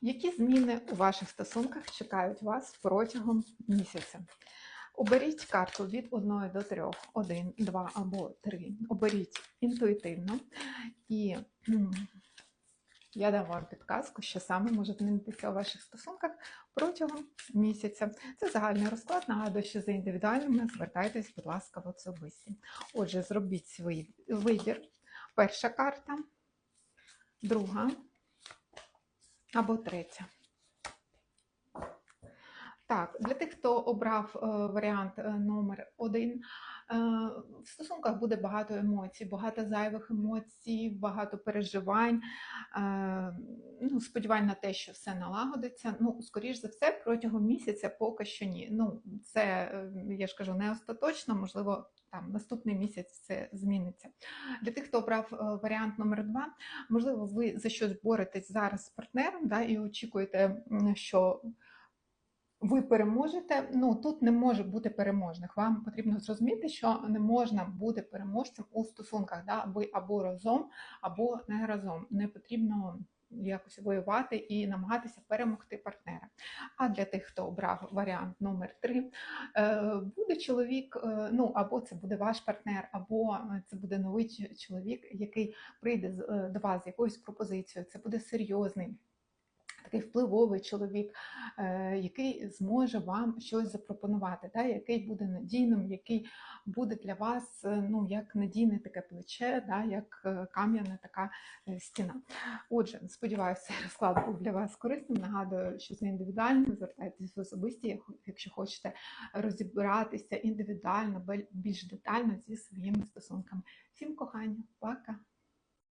Які зміни у ваших стосунках чекають вас протягом місяця? Оберіть карту від 1 до 3, 1, 2 або 3. Оберіть інтуїтивно і я дам вам підказку, що саме може змінитися у ваших стосунках протягом місяця. Це загальний розклад. Нагадую, що за індивідуальними звертайтесь, будь ласка, в особисті. Отже, зробіть свій вибір. Перша карта, друга або третя. Так, для тих, хто обрав е, варіант е, номер один, е, в стосунках буде багато емоцій, багато зайвих емоцій, багато переживань. Е, ну, сподівань на те, що все налагодиться. Ну, скоріш за все, протягом місяця поки що ні. Ну, це е, я ж кажу, не остаточно, можливо, там наступний місяць це зміниться. Для тих, хто обрав е, варіант номер два, можливо, ви за щось боретесь зараз з партнером да, і очікуєте, що ви переможете. Ну тут не може бути переможних. Вам потрібно зрозуміти, що не можна бути переможцем у стосунках. Да? Ви або разом, або не разом. Не потрібно якось воювати і намагатися перемогти партнера. А для тих, хто обрав варіант номер 3, буде чоловік, е, ну або це буде ваш партнер, або е, це буде новий чоловік, який прийде е, до вас з якоюсь пропозицією. Це буде серйозний. Такий впливовий чоловік, е, який зможе вам щось запропонувати, да, який буде надійним, який буде для вас е, ну, як надійне таке плече, да, як е, кам'яна така стіна. Отже, сподіваюся, розклад був для вас корисним. Нагадую, що це індивідуально. Звертайтесь в особисті, якщо хочете розібратися індивідуально, більш детально зі своїми стосунками. Всім кохання, пока!